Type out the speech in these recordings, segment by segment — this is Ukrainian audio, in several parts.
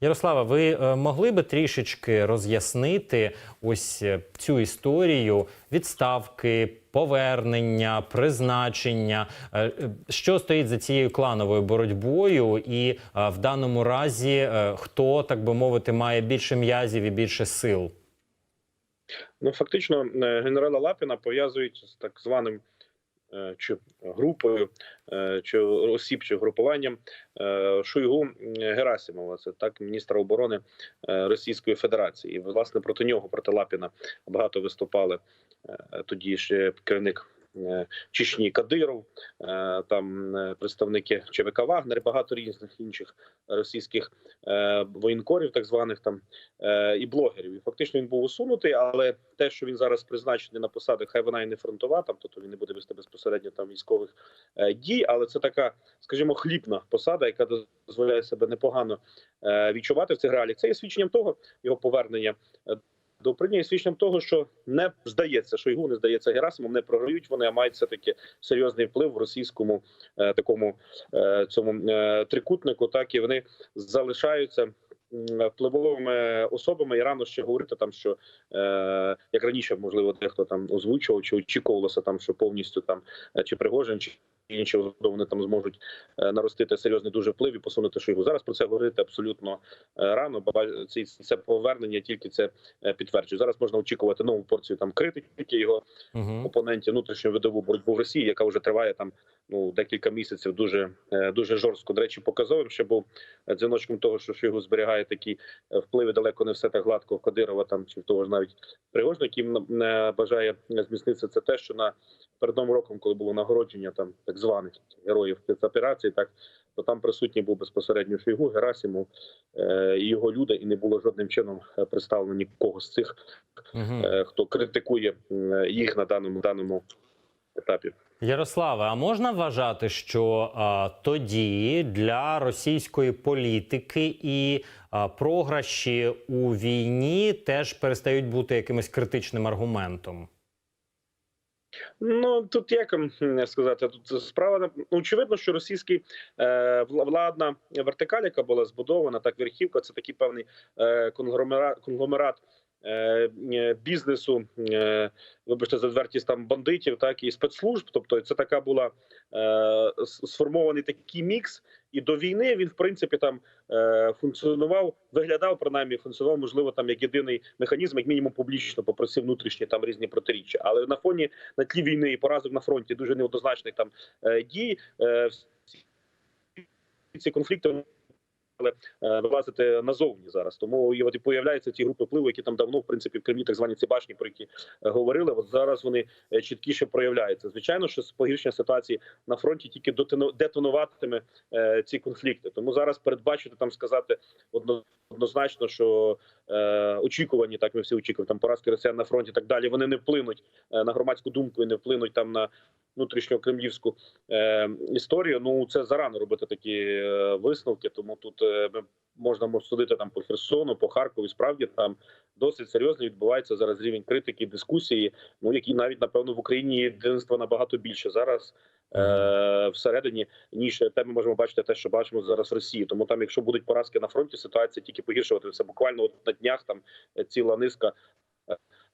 Ярослава, ви е, могли би трішечки роз'яснити ось е, цю історію відставки, повернення, призначення, Е, що стоїть за цією клановою боротьбою, і в даному разі хто, так би мовити, має більше м'язів і більше сил? Ну, фактично, генерала Лапіна пов'язують з так званим чи групою, е, чи осіб, чи групуванням е, Шойгу Герасимова. Це так міністра оборони е, Російської Федерації. Власне проти нього, проти Лапіна, багато виступали е, тоді ще керівник. Е, Чечні Кадиров, е, там е, представники ЧВК Вагнер, багато різних інших російських воєнкорів, так званих там і блогерів. І фактично він був усунутий, але те, що він зараз призначений на посади, хай вона і не фронтова, там тобто він не буде вести безпосередньо там військових дій, але це така, скажімо, хлібна посада, яка дозволяє себе непогано відчувати в цих реаліях. Це є свідченням того його повернення. До прийняття свідченням того, що не здається, що його не здається Герасимов, не програють вони, а мають все таки серйозний вплив в російському е, такому е, цьому е, трикутнику. Так і вони залишаються впливовими особами, і рано ще говорити там, що е, як раніше, можливо, дехто там озвучував чи очікувалося там, що повністю там е, чи Пригожин, чи інші вони там зможуть е, наростити серйозний дуже вплив і посунути Шойгу. Зараз про це говорити абсолютно е, рано. бо це, це повернення тільки це підтверджує. Зараз можна очікувати нову порцію там критики його Угу. опонентів внутрішню видову боротьбу в Росії, яка вже триває там ну декілька місяців. Дуже е, дуже жорстко. До речі, показовим ще був е, дзвіночком того, що Шойгу зберігає такі е, впливи далеко не все так гладко в Кадирова там чи в того ж навіть Пригожина, яким не бажає зміцнитися. Це те, що на перед новим роком, коли було нагородження там так званих героїв спецоперації, так то там присутній був безпосередньо Шойгу, Герасимов е, і його люди, і не було жодним чином представлено нікого з цих Угу. е, хто критикує їх на даному даному етапі. Ярославе, а можна вважати, що а, тоді для російської політики і а, програші у війні теж перестають бути якимось критичним аргументом? Ну тут як сказати, тут справа ну, очевидно, що російський е, владна вертикаль, яка була збудована, так верхівка, це такий певний е, конгломерат, конгломерат бізнесу, е, вибачте, за відвертість там бандитів, так і спецслужб. Тобто, це така була е, сформований такий мікс. І до війни він, в принципі, там е, функціонував, виглядав принаймні, функціонував, можливо, там як єдиний механізм, як мінімум публічно попросив внутрішні там різні протиріччя. Але на фоні на тлі війни і поразок на фронті дуже неоднозначних там е, дій. е, ці конфлікти е, вилазити назовні зараз. Тому і от і появляються ті групи впливу, які там давно в принципі в Кремлі, так звані ці башні, про які е, говорили. От зараз вони е, чіткіше проявляються. Звичайно, що погіршення ситуації на фронті тільки детонуватиме е, ці конфлікти. Тому зараз передбачити там сказати одно- однозначно, що е, очікувані, так ми всі очікуємо, там поразки росіян на фронті, так далі. Вони не вплинуть е, на громадську думку і не вплинуть там на внутрішньокремлівську е, історію. Ну це зарано робити такі е, висновки. Тому тут е, можна може, судити там по Херсону, по Харкові. Справді там досить серйозно відбувається зараз рівень критики, дискусії. Ну які навіть напевно в Україні єдинства набагато більше зараз. Е, всередині ніж те ми можемо бачити те, що бачимо зараз в Росії. Тому там, якщо будуть поразки на фронті, ситуація тільки погіршуватися. Буквально от на днях там е, ціла низка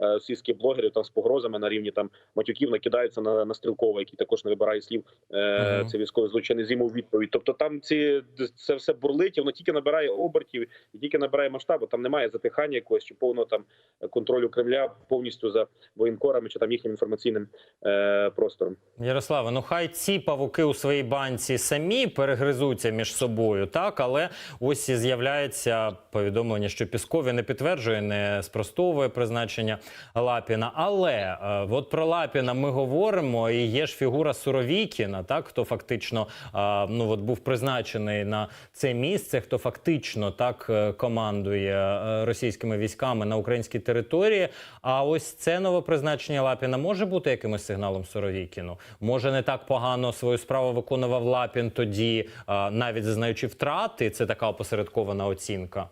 е, російських блогерів там з погрозами на рівні там матюків накидаються на, на стрілкова, який також не вибирає слів. Е, Мгм. Це військовий злочинний зімов відповідь. Тобто там ці це все бурлить, і воно тільки набирає обертів і тільки набирає масштабу. Там немає затихання якогось чи повного там контролю Кремля повністю за воєнкорами чи там їхнім інформаційним е, простором. Ярославе, ну хай ці павуки у своїй банці самі перегризуться між собою, так але ось і з'являється повідомлення, що Піскові не підтверджує, не спростовує призначення Лапіна. Але е, от про Лапіна ми говоримо, і є ж фігура Суровікіна, так хто фактично е, ну от був призначений на це місце, хто фактично так е, командує російськими військами на українській території. А ось це новопризначення Лапіна може бути якимось сигналом Суровікіну? Може не так погано свою справу виконував Лапін тоді, навіть зазнаючи втрати. Це така опосередкована оцінка.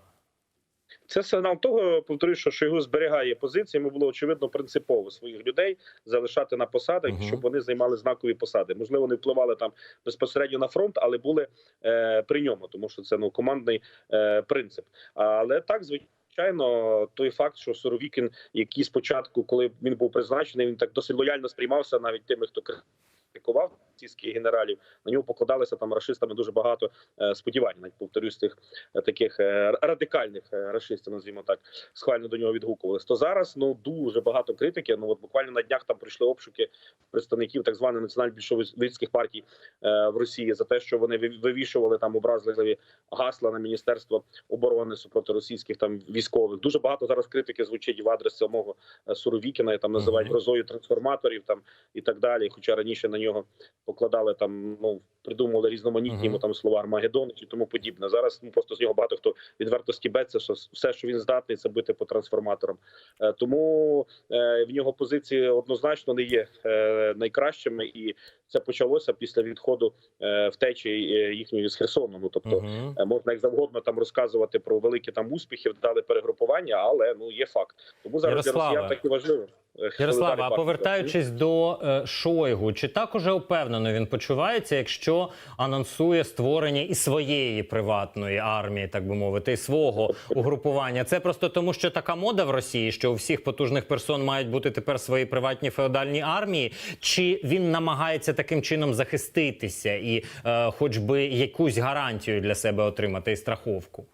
Це сигнал того, повторюю, що Шойгу зберігає позиції. Йому було очевидно принципово своїх людей залишати на посадах, Мгм. щоб вони займали знакові посади. Можливо, не впливали там безпосередньо на фронт, але були е, при ньому, тому що це ну командний е, принцип. Але так звичайно, той факт, що Суровікін, який спочатку, коли він був призначений, він так досить лояльно сприймався навіть тими, хто критикував російських генералів. На нього покладалися там рашистами дуже багато е, сподівань. Навіть повторюсь, тих е, таких е, радикальних рашистів, називаємо так, схвально до нього відгукувалися. То зараз ну дуже багато критики. Ну от буквально на днях там прийшли обшуки представників так званих національно-більшовицьких партій е, в Росії за те, що вони вив- вивішували там образливі гасла на міністерство оборони супроти російських там військових. Дуже багато зараз критики звучить в адрес самого Суровікіна там називають грозою трансформаторів там і так далі. Хоча раніше на нього покладали там, ну придумували різноманітні Мгм. йому там слова Армагеддон і тому подібне. Зараз ну просто з нього багато хто відверто стібеться, що все, що він здатний, це бити по трансформаторам. Е, Тому е, в нього позиції однозначно не є е, найкращими, і це почалося після відходу е, втечі е, їхньої з Херсону. Ну тобто. Мгм. Е, Можна як завгодно там розказувати про великі там успіхи, вдали перегрупування, але ну є факт. Тому зараз для Ярославе, росіян так і важливо. Е, Ярослава, а повертаючись до е, Шойгу, чи так уже впевнено він почувається, якщо анонсує створення і своєї приватної армії, так би мовити, і свого угрупування? Це просто тому, що така мода в Росії, що у всіх потужних персон мають бути тепер свої приватні феодальні армії, чи він намагається таким чином захиститися і, е, хоч би якусь гарантію для себе отримати і страховку?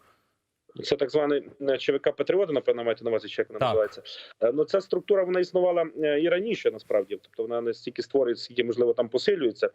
Це так званий е, ЧВК Патріоти, напевно, маєте на увазі, чи як вона Так. називається. Е, Ну ця структура вона існувала е, і раніше, насправді. Тобто вона не стільки створюється, скільки можливо там посилюється.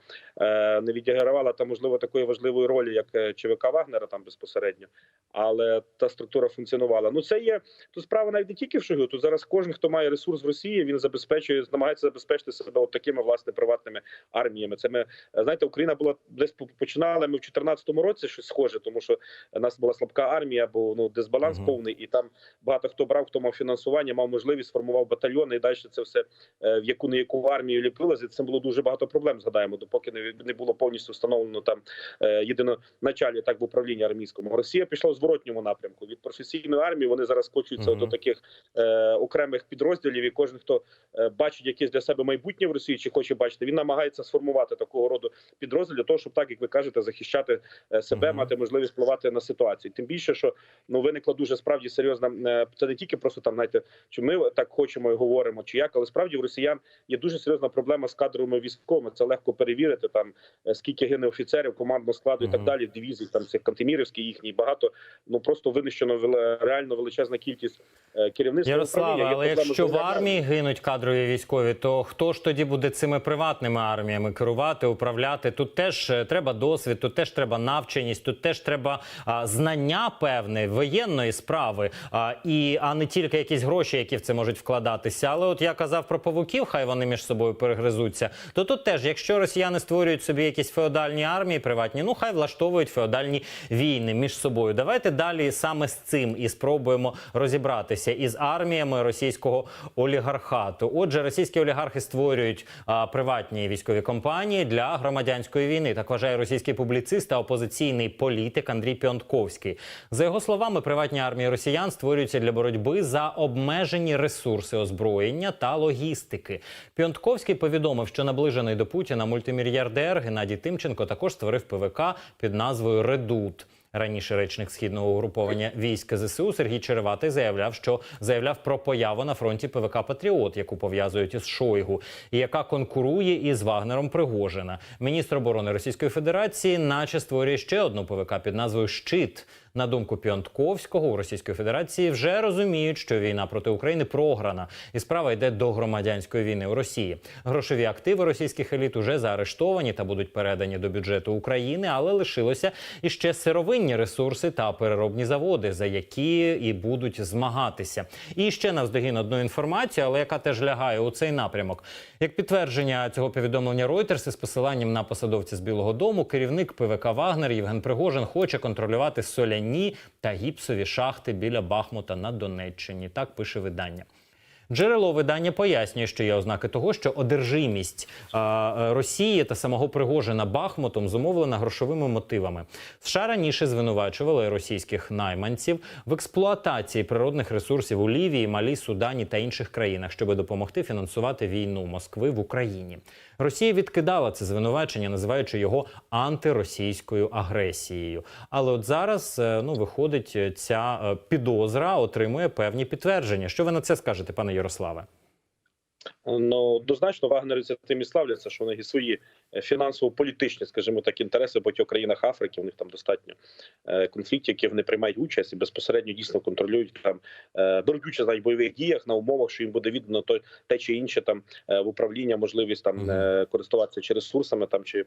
Не відігравала там можливо такої важливої ролі, як ЧВК Вагнера там безпосередньо. Але та структура функціонувала. Ну це є тут справа навіть не тільки в Шойгу. Тут зараз кожен, хто має ресурс в Росії, він забезпечує, намагається забезпечити себе от такими власне приватними арміями. Це ми знаєте, Україна була десь по- починали ми в 2014 році щось схоже, тому що у нас була слабка армія, бо ну дисбаланс Мгм. повний, і там багато хто брав, хто мав фінансування, мав можливість формував батальйони, і далі це все е, в яку не яку армію ліпилося. Це було дуже багато проблем. Згадаємо, допоки не, не було повністю встановлено там е, єдиноначалі так в управлінні армійському. Росія пішла в зворотньому напрямку. Від професійної армії вони зараз скочуються Мгм. до таких е, окремих підрозділів, і кожен хто е, бачить якесь для себе майбутнє в Росії, чи хоче бачити, він намагається сформувати такого роду підрозділ для того, щоб так як ви кажете, захищати себе, Мгм. мати можливість впливати на ситуацію. Тим більше, що ну виникла дуже справді серйозна. е, Це не тільки просто там, знаєте, чи ми так хочемо і говоримо, чи як, але справді в росіян є дуже серйозна проблема з кадровими військовими. Це легко перевірити. Там е, скільки гине офіцерів, командного складу і так далі. В дивізії там цих кантемірівські їхні багато. Ну просто винищено реально величезна кількість е, керівництва. Ярослава. Але якщо в армії гинуть кадрові військові, то хто ж тоді буде цими приватними арміями керувати, управляти? Тут теж треба досвід, тут теж треба навченість, тут теж треба знання певне воєнної справи, а, і а не тільки якісь гроші, які в це можуть вкладатися. Але от я казав про павуків, хай вони між собою перегризуться. То тут теж, якщо росіяни створюють собі якісь феодальні армії приватні, ну хай влаштовують феодальні війни між собою. Давайте далі саме з цим і спробуємо розібратися із арміями російського олігархату. Отже, російські олігархи створюють а, приватні військові компанії для громадянської війни. Так вважає російський публіцист та опозиційний політик Андрій Піонтковський. За його словами, приватні армії росіян створюються для боротьби за обмежені ресурси озброєння та логістики. Піонтковський повідомив, що наближений до Путіна мультимільярдер Геннадій Тимченко також створив ПВК під назвою Редут. Раніше речник східного угруповання військ ЗСУ Сергій Череватий заявляв, що заявляв про появу на фронті ПВК Патріот, яку пов'язують із Шойгу, і яка конкурує із Вагнером Пригожина. Міністр оборони Російської Федерації, наче створює ще одну ПВК під назвою Щит. На думку Піонтковського, у Російської Федерації вже розуміють, що війна проти України програна, і справа йде до громадянської війни у Росії. Грошові активи російських еліт уже заарештовані та будуть передані до бюджету України, але лишилося іще сировинні ресурси та переробні заводи, за які і будуть змагатися. І ще навздогін одну інформацію, але яка теж лягає у цей напрямок. Як підтвердження цього повідомлення Reuters із посиланням на посадовця з Білого Дому, керівник ПВК Вагнер Євген Пригожин хоче контролювати соляні та гіпсові шахти біля Бахмута на Донеччині. Так пише видання. Джерело видання пояснює, що є ознаки того, що одержимість е, е, Росії та самого Пригожина Бахмутом зумовлена грошовими мотивами. США раніше звинувачували російських найманців в експлуатації природних ресурсів у Лівії, Малі, Судані та інших країнах, щоб допомогти фінансувати війну Москви в Україні. Росія відкидала це звинувачення, називаючи його антиросійською агресією. Але от зараз е, ну виходить, е, ця е, підозра отримує певні підтвердження. Що ви на це скажете, пане Ярославе? Ну однозначно вагнерівці тим і славляться, що вони свої фінансово-політичні, скажімо так, інтереси в багатьох країнах Африки. У них там достатньо е, конфліктів, які вони приймають участь і безпосередньо дійсно контролюють там, е, беруть участь навіть в бойових діях на умовах, що їм буде віддано той те чи інше там е, в управління, можливість там користуватися чи ресурсами там чи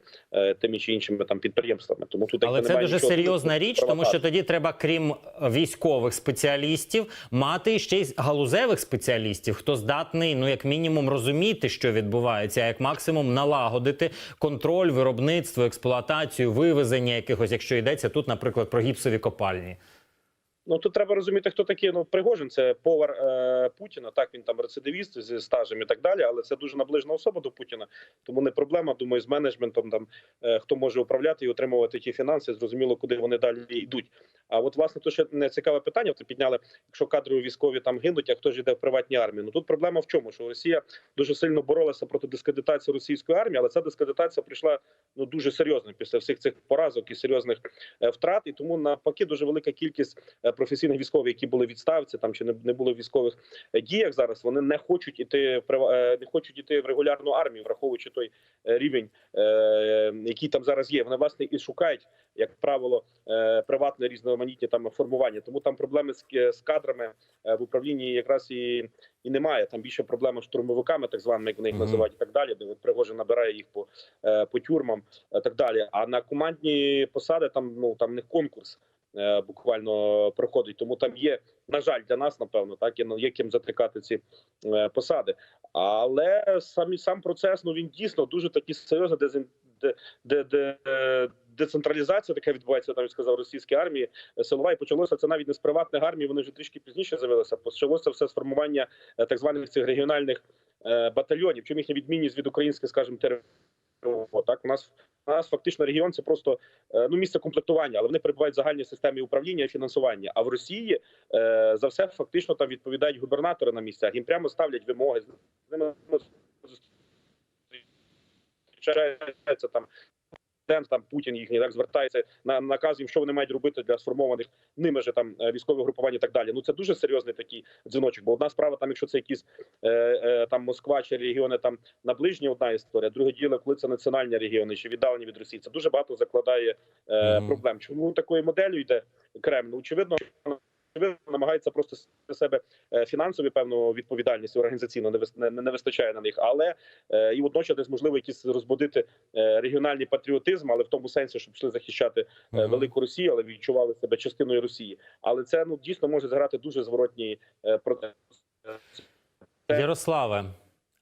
тими чи іншими там підприємствами. Тому тут Але це дуже серйозна річ, тому що тоді треба, крім військових спеціалістів, мати ще й галузевих спеціалістів, хто здатний, ну як мінімум, розуміти, що відбувається, а як максимум налагодити контроль, виробництво, експлуатацію, вивезення якихось, якщо йдеться тут, наприклад, про гіпсові копальні. Ну тут треба розуміти, хто такий. Ну Пригожин це повар е, Путіна. Так він там рецидивіст зі стажем і так далі. Але це дуже наближена особа до Путіна. Тому не проблема. Думаю, з менеджментом там е, хто може управляти і отримувати ті фінанси. Зрозуміло, куди вони далі йдуть. А от власне то ще не цікаве питання. Ти підняли, якщо кадрові військові там гинуть, а хто ж йде в приватні армії? Ну тут проблема в чому? Що Росія дуже сильно боролася проти дискредитації російської армії, але ця дискредитація прийшла ну дуже серйозно після всіх цих поразок і серйозних е, втрат. І тому навпаки дуже велика кількість е, професійних військових, які були відставці, там чи не, не були в військових е, діях зараз. Вони не хочуть іти е, не хочуть іти в регулярну армію, враховуючи той е, рівень, е, який там зараз є. Вони власне і шукають, як правило, е, приватне різноманітні там формування. Тому там проблеми з, з кадрами в управлінні якраз і, і немає. Там більше проблеми з штурмовиками, так званими, як вони їх називають, і так далі. Де от Пригожин набирає їх по, по тюрмам, і так далі. А на командні посади там ну там не конкурс буквально проходить. Тому там є, на жаль, для нас, напевно, так є, ну, ким затикати ці е, посади. Але самі сам процес ну він дійсно дуже такий серйозний дезін, де, де, де, е, децентралізація, така відбувається, я сказав, російській армії е, силова, і почалося це навіть не з приватних армій. Вони вже трішки пізніше з'явилися. Почалося все з формування е, так званих цих регіональних е, батальйонів. Чим їхня відмінність від українських, скажімо, території. Так, у нас у нас фактично регіон це просто е, ну місце комплектування, але вони перебувають в загальній системі управління і фінансування. А в Росії е, за все фактично там відповідають губернатори на місцях. Їм прямо ставлять вимоги. З ними зустрічається там. Президент, там Путін їхній так звертається на наказ їм, що вони мають робити для сформованих ними же там е, військових групувань і так далі. Ну це дуже серйозний такий дзвіночок. Бо одна справа, там, якщо це якісь е, е, там Москва чи регіони там наближені, одна історія. Друге діло, коли це національні регіони чи віддалені від Росії. Це дуже багато закладає е, проблем. Чому такою моделлю йде Кремль? Ну, очевидно, очевидно, намагається просто з себе е, фінансові певну відповідальність організаційно не вис- не, не вистачає на них, але е, і водночас десь можливо якісь розбудити е, регіональний патріотизм, але в тому сенсі, щоб пішли захищати велику Росію, але відчували себе частиною Росії. Але це ну дійсно може зіграти дуже зворотній процес. Ярославе.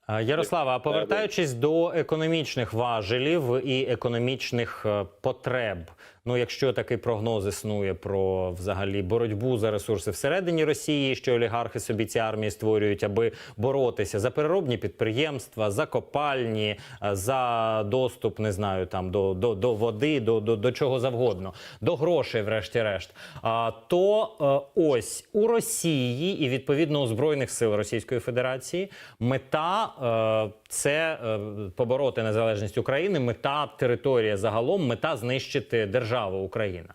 А, Ярославе, а повертаючись до економічних важелів і економічних е, потреб, ну якщо такий прогноз існує про взагалі боротьбу за ресурси всередині Росії, що олігархи собі ці армії створюють, аби боротися за переробні підприємства, за копальні, е, за доступ, не знаю, там до, до, до води, до, до, до чого завгодно, до грошей, врешті-решт. А, то е, ось у Росії і відповідно у збройних сил Російської Федерації мета е, це е, побороти незалежність України, мета територія загалом, мета знищити державу Україна.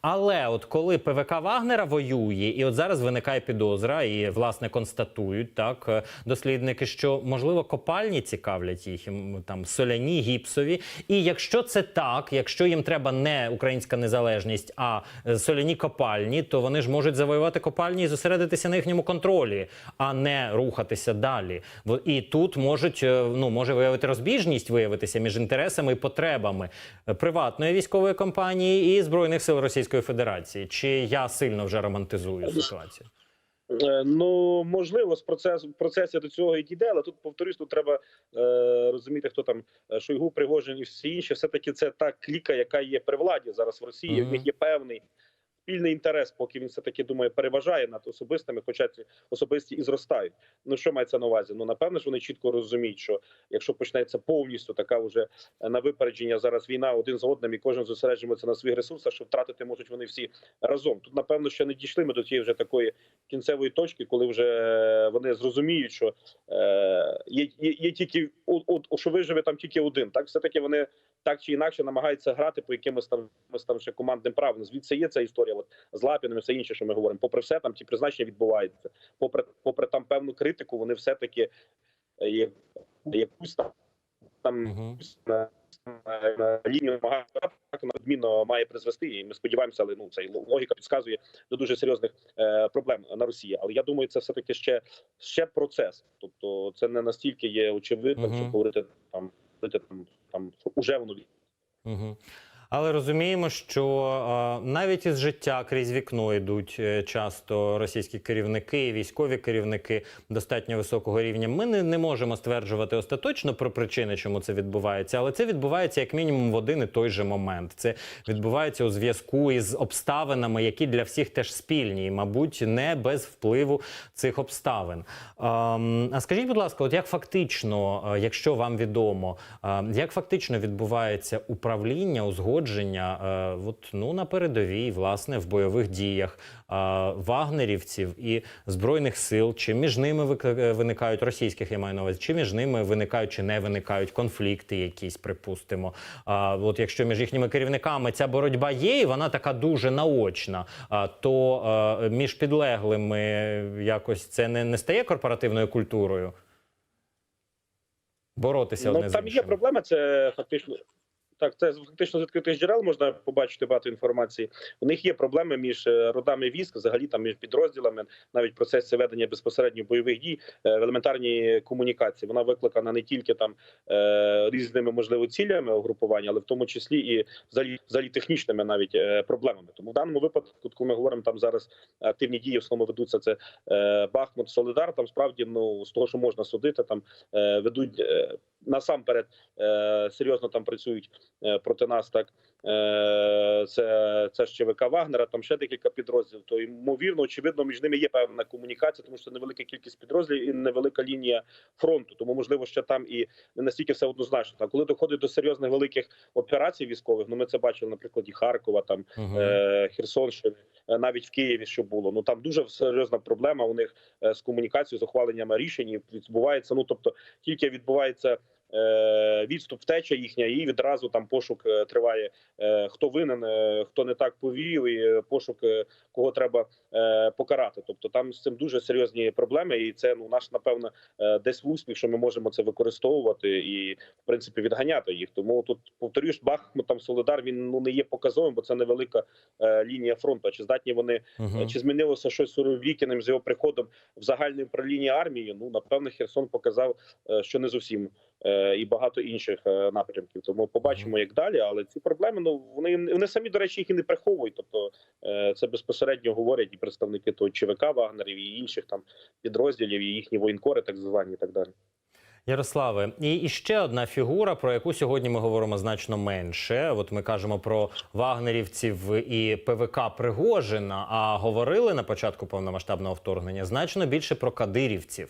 Але от коли ПВК Вагнера воює, і от зараз виникає підозра, і власне констатують так е, дослідники, що можливо копальні цікавлять їх там соляні, гіпсові. І якщо це так, якщо їм треба не українська незалежність, а е, соляні копальні, то вони ж можуть завоювати копальні і зосередитися на їхньому контролі, а не рухатися далі. І тут можуть е, ну може виявити розбіжність виявитися між інтересами і потребами приватної військової компанії і збройних сил Російської Федерації. Чи я сильно вже романтизую ситуацію? Е, Ну можливо, з процесу процесі до цього і дійде, але тут повторюсь, тут треба е, розуміти, хто там е, Шойгу, Пригожин і всі інші. Все таки це та кліка, яка є при владі зараз в Росії. Мгм. В них є певний спільний інтерес, поки він все таки думає, переважає над особистими, хоча ці особисті і зростають. Ну що мається на увазі? Ну напевно ж вони чітко розуміють, що якщо почнеться повністю така вже на випередження зараз війна один з одним, і кожен зосереджується на своїх ресурсах, що втратити можуть вони всі разом. Тут напевно ще не дійшли ми до тієї вже такої кінцевої точки, коли вже вони зрозуміють, що е, є, є, є тільки у- у- що виживе там тільки один. Так все таки вони так чи інакше намагаються грати по якимось там там ще командним правилам. Звідси є ця історія. От з Лапіним, і все інше, що ми говоримо. Попри все, там ті призначення відбуваються. Попри попри там певну критику, вони все таки є якусь там там Мгм. на, на, на лінію намагаються надмінно має призвести. І ми сподіваємося, але ну це логіка підказує до дуже серйозних е, проблем на Росії. Але я думаю, це все таки ще ще процес. Тобто, це не настільки є очевидним, Мгм. що говорити там там там уже воно Угу. Але розуміємо, що навіть із життя крізь вікно йдуть е, часто російські керівники, військові керівники достатньо високого рівня. Ми не, не можемо стверджувати остаточно про причини, чому це відбувається, але це відбувається як мінімум в один і той же момент. Це відбувається у зв'язку із обставинами, які для всіх теж спільні, і, мабуть, не без впливу цих обставин. Ем, А скажіть, будь ласка, от як фактично, е, якщо вам відомо, е, як фактично відбувається управління, узгодження е, от, ну, на передовій, власне, в бойових діях е, вагнерівців і збройних сил, чи між ними е, виникають російських, я маю на увазі, чи між ними виникають чи не виникають конфлікти, якісь припустимо. От якщо між їхніми керівниками ця боротьба є, і вона така дуже наочна, то між підлеглими якось це не, не стає корпоративною культурою. Боротися одне Ну з там є проблема. Це фактично. Так, це фактично з відкритих джерел можна побачити багато інформації. У них є проблеми між е, родами військ, взагалі там між підрозділами, навіть процесі ведення безпосередньо бойових дій е, в елементарній комунікації. Вона викликана не тільки там е, різними можливо цілями угрупування, але в тому числі і взагалі, взагалі технічними навіть проблемами. Тому в даному випадку, коли ми говоримо там зараз активні дії, в основному ведуться це Бахмут, Солидар. Там справді ну з того, що можна судити, там ведуть насамперед серйозно там працюють проти нас. Так е, це, це ж ЧВК Вагнера, там ще декілька підрозділів. То ймовірно, очевидно, між ними є певна комунікація, тому що невелика кількість підрозділів і невелика лінія фронту. Тому можливо, ще там і не настільки все однозначно. А коли доходить до серйозних великих операцій військових, ну ми це бачили на прикладі Харкова, там Мгм. е, Херсонщини, е, навіть в Києві, що було. Ну там дуже серйозна проблема у них е, з комунікацією, з ухваленням рішень відбувається. Ну тобто, тільки відбувається. Е, Відступ втеча їхня, і відразу там пошук е, триває. е, Хто винен, хто не так повів, і пошук кого треба покарати. Тобто там з цим дуже серйозні проблеми, і це ну наш напевно десь в успіх, що ми можемо це використовувати і в принципі відганяти їх. Тому тут повторюсь, Бахмут там Солидар він ну не є показовим, бо це невелика лінія фронту. А Чи здатні вони. Е, Чи змінилося щось Суровікіним з його приходом в загальне управління армії? Ну напевно, Херсон показав, що не зовсім і багато інших е, напрямків. Тому побачимо, як далі. Але ці проблеми ну вони вони самі до речі їх і не приховують. Тобто е, це безпосередньо говорять і представники того ЧВК Вагнерів і інших там підрозділів, і їхні воєнкори, так звані, і так далі. Ярославе, і, і ще одна фігура, про яку сьогодні ми говоримо значно менше. От ми кажемо про вагнерівців і ПВК Пригожина. А говорили на початку повномасштабного вторгнення значно більше про кадирівців.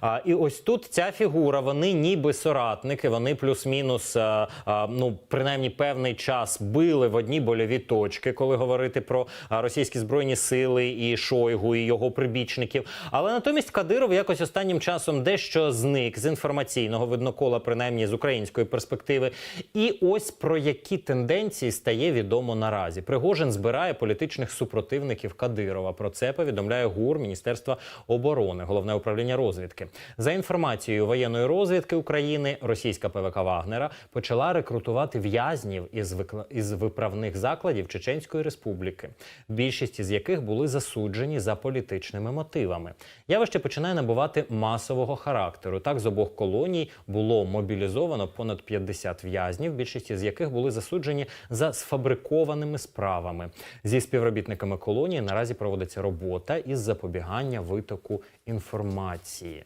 А, і ось тут ця фігура, вони ніби соратники, вони плюс-мінус, а, а, ну принаймні певний час били в одні больові точки, коли говорити про російські збройні сили і Шойгу, і його прибічників. Але натомість Кадиров якось останнім часом дещо зник з інформаційного виднокола, принаймні з української перспективи. І ось про які тенденції стає відомо наразі. Пригожин збирає політичних супротивників Кадирова. Про це повідомляє ГУР Міністерства оборони, головне управління розвідки. За інформацією воєнної розвідки України, російська ПВК Вагнера почала рекрутувати в'язнів із викла- із виправних закладів Чеченської Республіки, більшість із яких були засуджені за політичними мотивами. Явище починає набувати масового характеру. Так, з обох колоній було мобілізовано понад 50 в'язнів, більшість з яких були засуджені за сфабрикованими справами. Зі співробітниками колонії наразі проводиться робота із запобігання витоку інформації.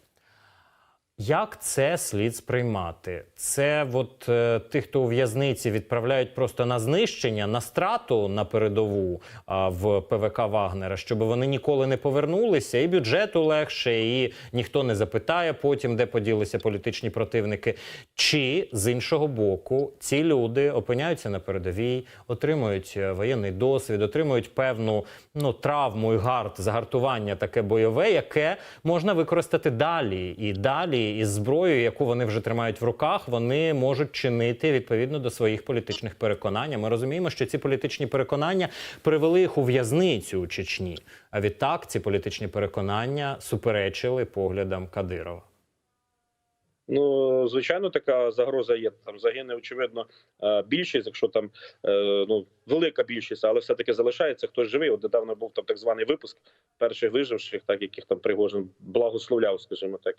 Як це слід сприймати? Це от е, тих, хто у в'язниці відправляють просто на знищення, на страту на передову а, в ПВК Вагнера, щоб вони ніколи не повернулися, і бюджету легше, і ніхто не запитає потім, де поділися політичні противники. Чи з іншого боку ці люди опиняються на передовій, отримують е, воєнний досвід, отримують певну ну травму і гард, загартування таке бойове, яке можна використати далі і далі із зброєю, яку вони вже тримають в руках, вони можуть чинити відповідно до своїх політичних переконань. Ми розуміємо, що ці політичні переконання привели їх у в'язницю у Чечні. А відтак ці політичні переконання суперечили поглядам Кадирова. Ну, звичайно, така загроза є. Там загине, очевидно, е, більшість, якщо там е, ну велика більшість, але все-таки залишається хтось живий. От недавно був там так званий випуск перших виживших, так яких там Пригожин благословляв, скажімо так,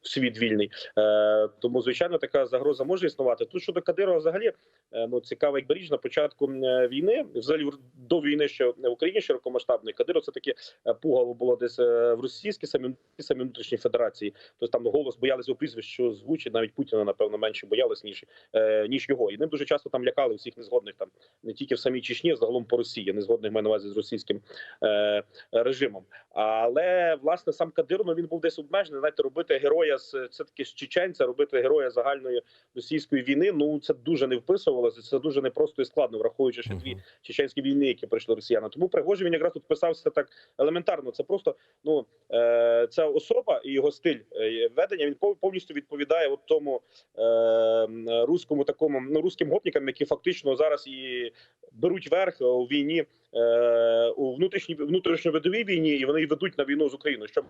в світ вільний. Е, Тому, звичайно, така загроза може існувати. Тут щодо Кадирова, взагалі, е, ну цікаво, як беріж на початку е, війни, взагалі до війни, ще в Україні широкомасштабної, Кадиров це таке е, пугало було десь е, в російській самі, самі внутрішній федерації. Тобто там голос боялися його прізвищ, що звучить навіть Путіна, напевно, менше боялись ніж е, ніж його. І ним дуже часто там лякали всіх незгодних там не тільки в самій Чечні, а загалом по Росії, незгодних маю на увазі з російським е, режимом. Але власне сам Кадиров ну, він був десь обмежений. Знаєте, робити героя з це таки з чеченця, робити героя загальної російської війни. Ну це дуже не вписувалося. Це дуже непросто і складно, враховуючи ще дві чеченські війни, які пройшли росіяни. Тому Пригожин він якраз тут писався так елементарно. Це просто ну е, ця особа і його стиль е, ведення він пов- повністю відповідає от тому е, руському такому ну руським гопникам, які фактично зараз і беруть верх у війні е, у внутрішній внутрішньовидовій війні, і вони ведуть на війну з Україною. Що Ну,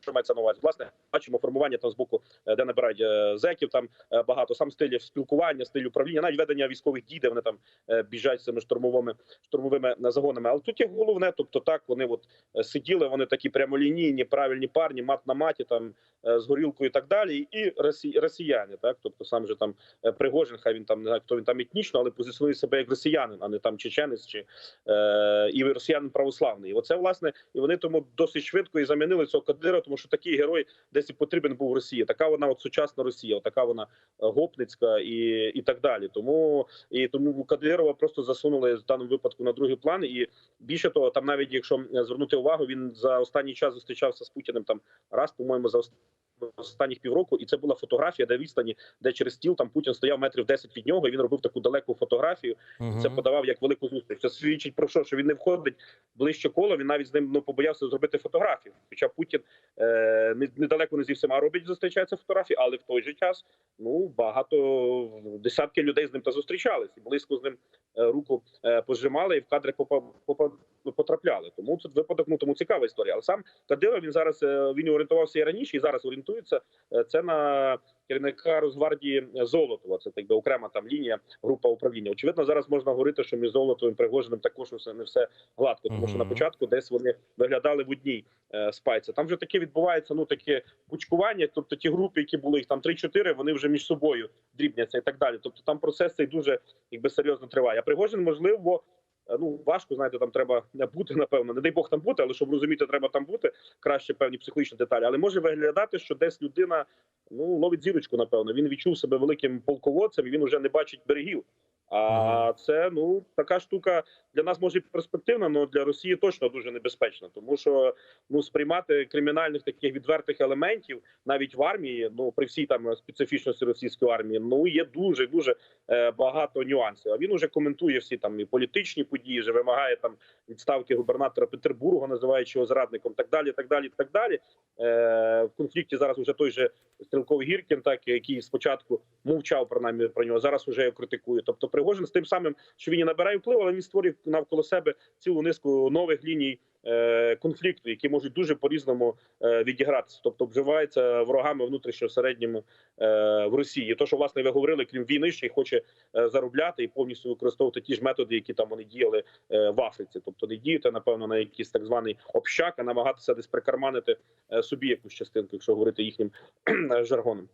що мається, на увазі? Власне, бачимо формування там з боку, е, де набирають е, зеків. Там е, багато сам стиль спілкування, стиль управління, навіть ведення військових дій, де вони там біжать цими штурмовими штурмовими загонами. Але тут є головне, тобто так вони от сиділи, вони такі прямолінійні, правильні парні, мат на маті, там з горілкою і так далі. І росіяни, так тобто сам же там Пригожин, хай він там не знаю, хто він там етнічно, але позиціонує себе як росіянин, а не там чеченець чи е, і росіянин православний. І оце власне, і вони тому досить швидко і замінили цього Кадира, тому що такий герой десь і потрібен був Росії. Така вона от сучасна Росія, така вона е, гопницька і, і так далі. Тому і тому Кадирова просто засунули в даному випадку на другий план. І більше того, там навіть якщо звернути увагу, він за останній час зустрічався з Путіним там раз, по-моєму, за ост- останніх півроку, і це була фотографія, де відстані, де через стіл там Путін стояв метрів 10 від нього. і Він робив таку далеку фотографію. Це подавав як велику зустріч. Це свідчить про що? Що він не входить ближче коло. Він навіть з ним ну побоявся зробити фотографію. Хоча Путін е, недалеко не зі всіма робить, зустрічаються фотографії, але в той же час ну багато десятки людей з ним та зустрічались і близько з ним е, руку е, пожимали і в кадри попа, попа, потрапляли. Тому це випадок. Ну тому цікава історія. Але сам Кадиров він зараз е, він орієнтувався і раніше, і зараз орієнтується. Е, Це на керівника Росгвардії Золотова. Це так би окрема там лінія, група управління. Очевидно, зараз можна говорити, що між Золотовим Пригожиним також все не все гладко, тому що на початку десь вони виглядали в одній е, спайці. Там вже таке відбувається. Ну таке кучкування. Тобто ті групи, які були їх там 3-4, вони вже між собою дрібняться і так далі. Тобто там процес цей дуже якби серйозно триває. А Пригожин можливо. Е, Ну важко знаєте, там треба бути, напевно. Не дай Бог там бути, але щоб розуміти, треба там бути краще певні психологічні деталі. Але може виглядати, що десь людина ну ловить зірочку. Напевно, він відчув себе великим полководцем. і Він вже не бачить берегів. А це ну така штука для нас може перспективна, але для Росії точно дуже небезпечна, тому що ну сприймати кримінальних таких відвертих елементів навіть в армії, ну при всій там специфічності російської армії, ну є дуже дуже е, багато нюансів. А він уже коментує всі там і політичні події, вже вимагає там відставки губернатора Петербурга, називаючи його зрадником, так далі, так далі, так далі. Е, в конфлікті зараз уже той же стрілковий Гіркін, так який спочатку мовчав принаймні про нього, зараз уже його критикує. Тобто Пригожин з тим самим, що він і набирає вплив, але він створює навколо себе цілу низку нових ліній. е, Конфлікту, які можуть дуже по різному відігратися, тобто обживаються ворогами внутрішньо середньому е, в Росії. То, що власне ви говорили, крім війни, ще й хоче е, заробляти і повністю використовувати ті ж методи, які там вони діяли е, в Африці. Тобто не діяти, напевно, на якийсь так званий общак, а намагатися десь прикарманити е, собі якусь частинку, якщо говорити їхнім жаргоном.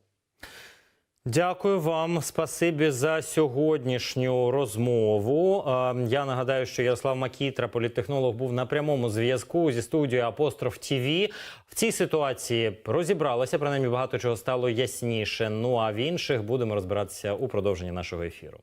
Дякую вам, спасибі за сьогоднішню розмову. Я нагадаю, що Ярослав Макітра, політтехнолог, був на прямому зв'язку зі студією Апостроф ТІВІ. В цій ситуації розібралося, принаймні багато чого стало ясніше. Ну а в інших будемо розбиратися у продовженні нашого ефіру.